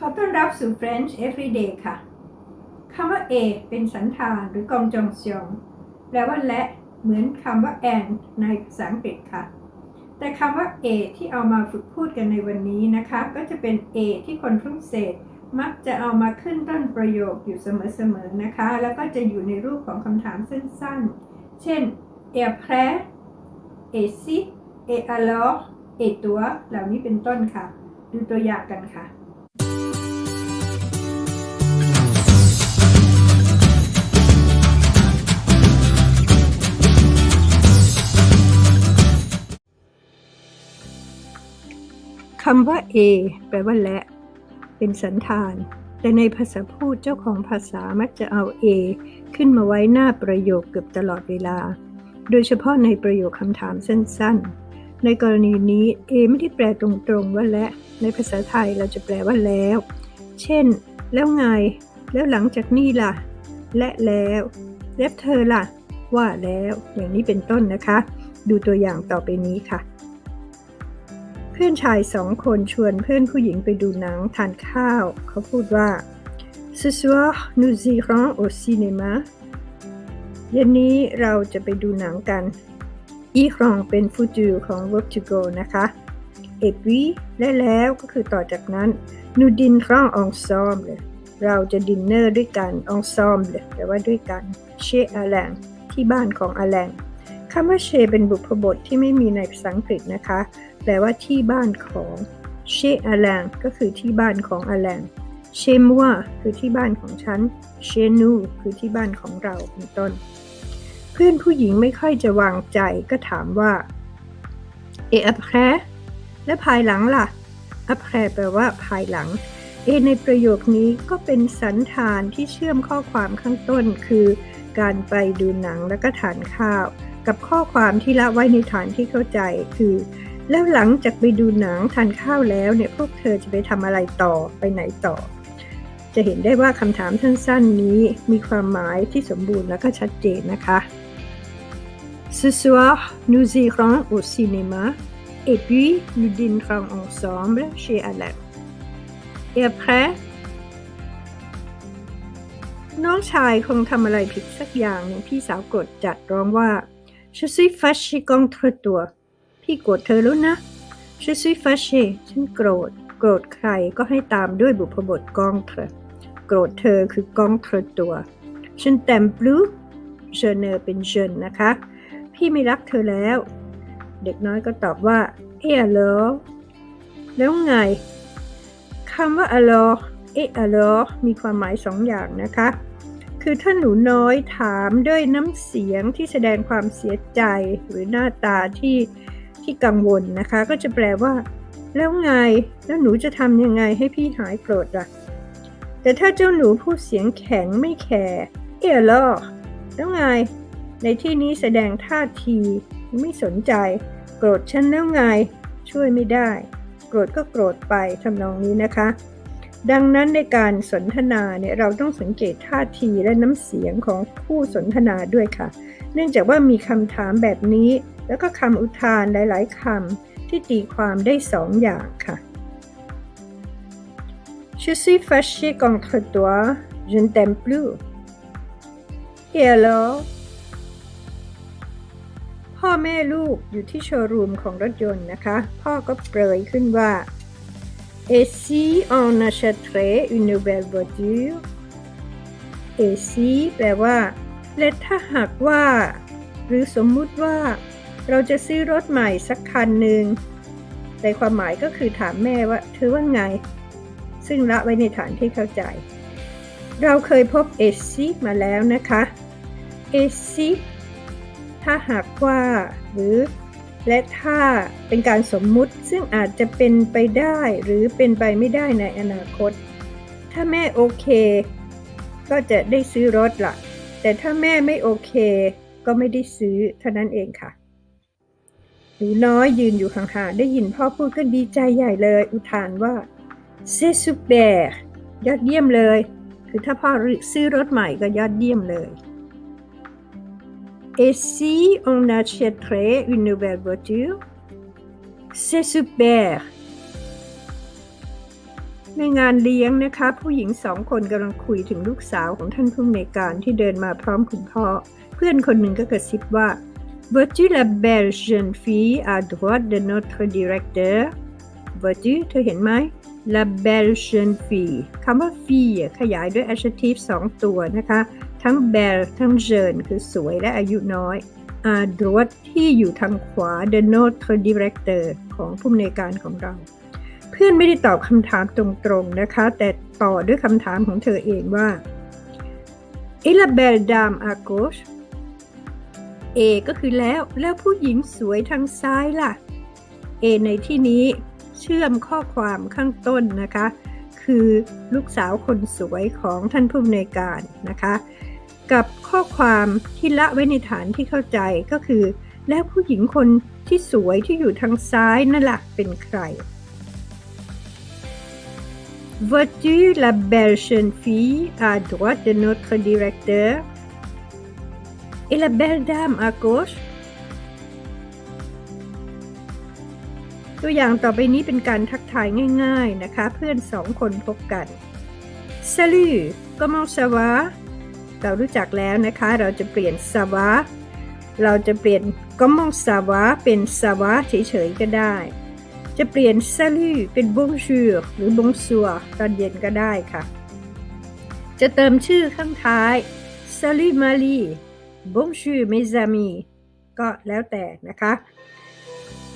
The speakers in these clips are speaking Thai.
ขอต้อนรับสู่ French Everyday ค่ะ คำว่า a เป็นสันธานหรือกองจองเซียงแปลว่าและเหมือนคำว่า and ในภาษาอังกฤษค่ะ แต่คำว่า a ที่เอามาฝึกพูดกันในวันนี้นะคะ ก็จะเป็น a ที่คนฝรั่งเศส มักจะเอามาขึ้นต้นประโยคอยู่เสมอๆนะคะ แล้วก็จะอยู่ในรูปของคำถามสั้นๆ เช่น et après et si et alors et toi เหล่านี้เป็นต้นค่ะ ดูตัวอย่างกันค่ะ คำว่า a แปลว่าและ เป็นสันธาน แต่ในภาษาพูดเจ้าของภาษามักจะเอา a ขึ้นมาไว้หน้าประโยคเกือบตลอดเวลา โดยเฉพาะในประโยคคำถามสั้น ๆ ในกรณีนี้ a ไม่ได้แปลตรงๆ ว่าและ ในภาษาไทยเราจะแปลว่าแล้ว เช่น แล้วไง แล้วหลังจากนี้ล่ะ และแล้ว แล้วเธอล่ะ ว่าแล้ว อย่างนี้เป็นต้นนะคะ ดูตัวอย่างต่อไปนี้ค่ะ พื่อนชายสองคนชวนเพื่อนผู้หญิงไปดูหนังทานข้าว เขาพูดว่า Ce soir nous irons au cinéma เย็นนี้เราจะไปดูหนังกัน อีครองเป็นฟูจูของ verb to go นะคะ et puis และแล้วก็คือต่อจากนั้น nous dînerons ensemble เราจะดินเนอร์ด้วยกัน ensemble แปลว่าด้วยกัน chez Alain ที่บ้านของ Alain คำว่า chez เป็นบุพบทที่ไม่มีในภาษาอังกฤษนะคะ แปลว่าที่บ้านของ chez Alain ก็คือที่บ้านของ Alain chez moi คือที่บ้านของฉัน chez nous คือที่บ้านของเราเป็นต้น เพื่อนผู้หญิงไม่ค่อยจะวางใจก็ถามว่า et après และภายหลังล่ะ après แปลว่าภายหลัง เอ ในประโยคนี้ก็เป็นสันธานที่เชื่อมข้อความข้างต้น คือการไปดูหนังแล้วก็ทานข้าว กับข้อความที่ละไว้ในฐานที่เข้าใจ คือ แล้วหลังจากไปดูหนังทานข้าวแล้วเนี่ยพวกเธอจะไปทำอะไรต่อไปไหนต่อ จะเห็นได้ว่าคำถามสั้นๆนี้มีความหมายที่สมบูรณ์และก็ชัดเจนนะคะ Ce soir nous irons au cinéma et puis nous dînerons ensemble chez Alain et après น้องชายคงทำอะไรผิดสักอย่างหนึ่งพี่สาวกดจัดร้องว่า Je suis fâché contre toi พี่โกรธเธอแล้วนะ Je suis fâché ฉันโกรธ โกรธใครก็ให้ตามด้วยบุพบท contre โกรธเธอคือ contre ตัว Je ne t'aime plus je ne เป็น je นะคะ พี่ไม่รักเธอแล้ว เด็กน้อยก็ตอบว่า et alors แล้วไงคำว่า alors เอ alors มีความหมายสองอย่างนะคะ คือถ้าหนูน้อยถามด้วยน้ำเสียงที่แสดงความเสียใจหรือหน้าตาที่ ที่กังวลนะคะ ก็จะแปลว่า แล้วไง แล้วหนูจะทำยังไงให้พี่หายโกรธล่ะ แต่ถ้าเจ้าหนูพูดเสียงแข็งไม่แคร์เอ alors แล้วไง ในที่นี้แสดงท่าที ไม่สนใจ โกรธฉันแล้วไง ช่วยไม่ได้ โกรธก็โกรธไปทำนองนี้นะคะ ดังนั้นในการสนทนาเนี่ยเราต้องสังเกตท่าทีและน้ำเสียงของผู้สนทนาด้วยค่ะ เนื่องจากว่ามีคำถามแบบนี้ แล้วก็คำอุทานหลาย ๆคำที่ตีความได้สองอย่างค่ะ Je suis fâché contre toi je ne t'aime plus et alors พ่อแม่ลูกอยู่ที่โชว์รูมของรถยนต์นะคะ พ่อก็เปรยขึ้นว่า Et si on achèterait une nouvelle voiture Et si แปลว่าและถ้าหากว่า หรือสมมุติว่า เราจะซื้อรถใหม่สักคันหนึ่งในความหมายก็คือถามแม่ว่าเธอว่าไง ซึ่งละไว้ในฐานที่เข้าใจ เราเคยพบ e si มาแล้วนะคะ e si ถ้าหากว่าหรือและถ้าเป็นการสมมุติซึ่งอาจจะเป็นไปได้หรือเป็นไปไม่ได้ในอนาคต ถ้าแม่โอเค ก็จะได้ซื้อรถละ่ะ แต่ถ้าแม่ไม่โอเค ก็ไม่ได้ซื้อเท่านั้นเองค่ะ หนูน้อยยืนอยู่ห่างๆ ได้ยินพ่อพูดก็ดีใจใหญ่เลย อุทานว่า c'est super ยอดเยี่ยมเลย คือถ้าพ่อซื้อรถใหม่ก็ยอดเยี่ยมเลย Et si on achèterait une nouvelle voiture C'est super ในงานเลี้ยงนะคะ ผู้หญิงสองคนกำลังคุยถึงลูกสาวของท่านผู้อำนวยการที่เดินมาพร้อมคุณพ่อ เพื่อนคนหนึ่งก็กระซิบว่า Vois-tu la belle jeune fille à droite de notre directeur Vois-tu เธอเห็นไหม La belle jeune fille คำว่า fille ขยายด้วย adjective สองตัวนะคะ ทั้ง belle ทั้ง jeune คือสวยและอายุน้อย à droite ที่อยู่ทางขวา de notre directeur ของผู้อำนวยการของเรา เพื่อนไม่ได้ตอบคำถามตรงๆนะคะ แต่ต่อด้วยคำถามของเธอเองว่า Et la belle dame à gauche A ก็คือแล้วแล้วผู้หญิงสวยทางซ้ายล่ะ A ในที่นี้เชื่อมข้อความข้างต้นนะคะ คือลูกสาวคนสวยของท่านผู้อำนวยการนะคะ กับข้อความที่ละไว้ในฐานที่เข้าใจก็คือ แล้วผู้หญิงคนที่สวยที่อยู่ทางซ้ายนั่นล่ะเป็นใคร Vois-tu la belle jeune fille à droite de notre directeur et la belle dame à gauche ตัวอย่างต่อไปนี้เป็นการทักทายง่ายๆนะคะ เพื่อนสองคนพบกัน Salut comment ça va เรารู้จักแล้วนะคะ เราจะเปลี่ยน ça va เราจะเปลี่ยน comment ça va เป็น ça va เฉยๆก็ได้ จะเปลี่ยน salut เป็น bonjour หรือ bonsoir ตอนเย็นก็ได้ค่ะ จะเติมชื่อข้างท้าย salut Marie bonjour mes amis ก็แล้วแต่นะคะ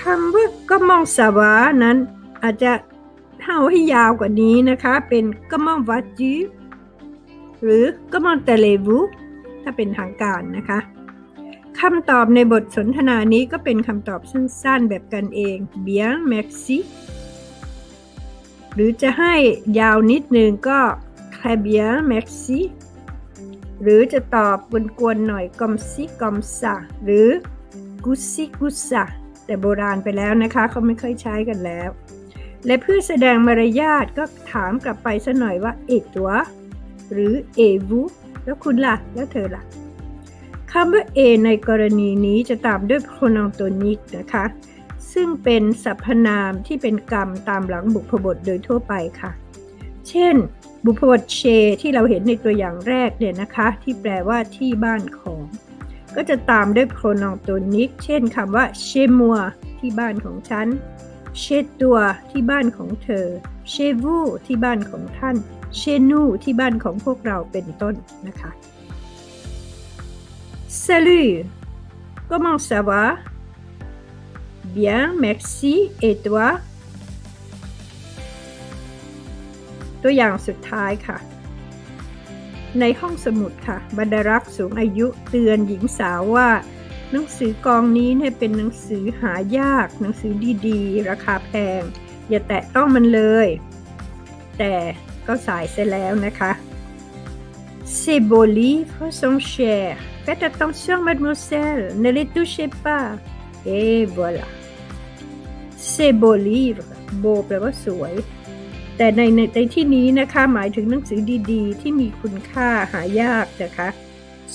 คำว่า comment ça va นั้นอาจจะเท่าให้ยาวกว่านี้นะคะ เป็น comment vas-tu หรือ comment allez-vous ถ้าเป็นทางการนะคะคำตอบในบทสนทนานี้ก็เป็นคำตอบสั้นๆแบบกันเอง bien merci หรือจะให้ยาวนิดนึงก็ très bien merci หรือจะตอบกวนๆหน่อย comme si comme ça หรือ goussi goussa แต่โบราณไปแล้วนะคะเขาไม่ค่อยใช้กันแล้ว และเพื่อแสดงมารยาทก็ถามกลับไปซะหน่อยว่า et toi หรือ et vous แล้วคุณล่ะ แล้วเธอล่ะคำว่า a ในกรณีนี้จะตามด้วย pronoun tonic นะคะ ซึ่งเป็นสรรพนามที่เป็นกรรมตามหลังบุพบทโดยทั่วไปค่ะ เช่น บุพบทเชที่เราเห็นในตัวอย่างแรกเนี่ยนะคะ ที่แปลว่าที่บ้านของ ก็จะตามด้วย pronoun tonic เช่นคำว่า chez moi ที่บ้านของฉัน chez toi ที่บ้านของเธอ chez vous ที่บ้านของท่าน chez nous ที่บ้านของพวกเราเป็นต้นนะคะ Salut comment ça va Bien merci et toi ตัวอย่างสุดท้ายค่ะ ในห้องสมุดค่ะ บรรดารักษ์สูงอายุเตือนหญิงสาวว่า หนังสือกองนี้เนี่ยเป็นหนังสือหายาก หนังสือดีๆ ราคาแพง อย่าแตะต้องมันเลย แต่ก็สายเสียแล้วนะคะ Ces beaux livres sont chers. Faites attention, mademoiselle, ne les touchez pas. Et voilà. Ces beaux livres โบแปลว่าสวย แต่ในในในที่นี้นะคะหมายถึงหนังสือดีๆ ที่มีคุณค่าหายากนะคะ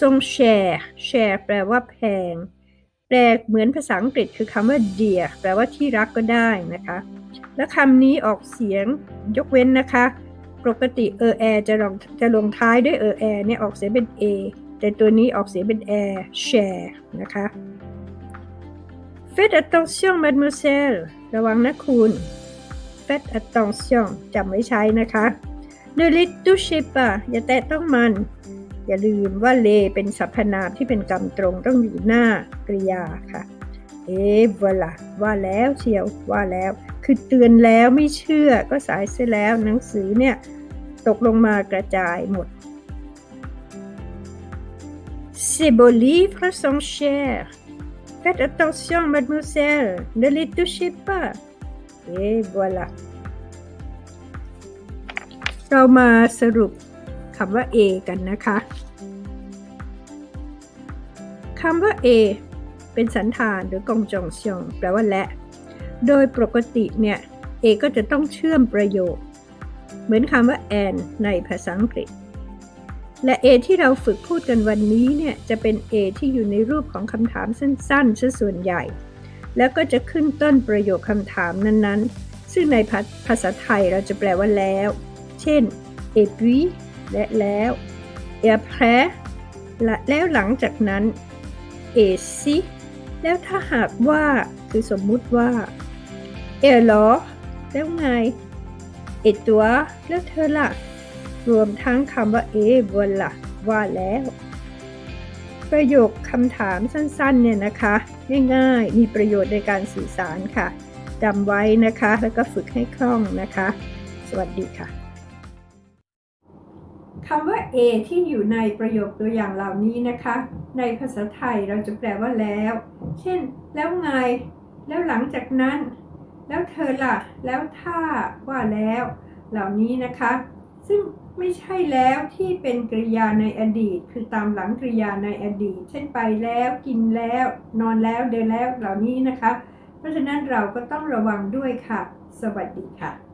ทรงแชร์แชร์แปลว่าแพงแปลเหมือนภาษาอังกฤษคือคำว่า dear แปลว่าที่รักก็ได้นะคะ และคำนี้ออกเสียงยกเว้นนะคะ ปกติเออแอจะลงจะลงท้ายด้วยเออแอเนี่ยออกเสียงเป็น A แต่ตัวนี้ออกเสียงเป็น air share นะคะ Faites attention mademoiselle ระวังนะคุณ Faites attention จำไว้ใช้นะคะ Ne les touchez pas อย่าแตะต้องมัน อย่าลืมว่าเลเป็นสรรพนามที่เป็นกรรมตรงต้องอยู่หน้ากริยาค่ะเอ๊ะวลาว่าแล้วเชียวว่าแล้ว คือเตือนแล้วไม่เชื่อก็สายเสียแล้วหนังสือเนี่ยตกลงมากระจายหมด Ces beaux livres sont chers. Faites attention, mademoiselle, ne les touchez pas. Et voilà. เรามาสรุปคำว่า A กันนะคะคำว่า A เป็นสันธานหรือกงจงเซียงแปลว่าและ โดยปกติเนี่ย A ก็จะต้องเชื่อมประโยค เหมือนคำว่า and ในภาษาอังกฤษ และ A ที่เราฝึกพูดกันวันนี้เนี่ย จะเป็น A ที่อยู่ในรูปของคำถามสั้นๆซะส่วนใหญ่ แล้วก็จะขึ้นต้นประโยคคำถามนั้นๆ ซึ่งในภาภาษาไทยเราจะแปลว่าแล้ว เช่น et puis และแล้ว et après และแล้วหลังจากนั้น et si แล้วถ้าหากว่าคือสมมุติว่า et alors แล้วไง et toi แล้วเธอล่ะ รวมทั้งคำว่า et voilà ว่าแล้ว ประโยคคำถามสั้นๆเนี่ยนะคะง่ายๆมีประโยชน์ในการสื่อสารค่ะจำไว้นะคะ แล้วก็ฝึกให้คล่องนะคะ สวัสดีค่ะคำว่า A ที่อยู่ในประโยคตัวอย่างเหล่านี้นะคะ ในภาษาไทยเราจะแปลว่าแล้ว เช่น แล้วไง แล้วหลังจากนั้น แล้วเธอล่ะ แล้วถ้าว่าแล้ว เหล่านี้นะคะ ซึ่ง ไม่ใช่แล้วที่เป็นกริยาในอดีต คือตามหลังกริยาในอดีต เช่นไปแล้วกินแล้ว นอนแล้วเดินแล้วเหล่านี้นะคะ เพราะฉะนั้นเราก็ต้องระวังด้วยค่ะ สวัสดีค่ะ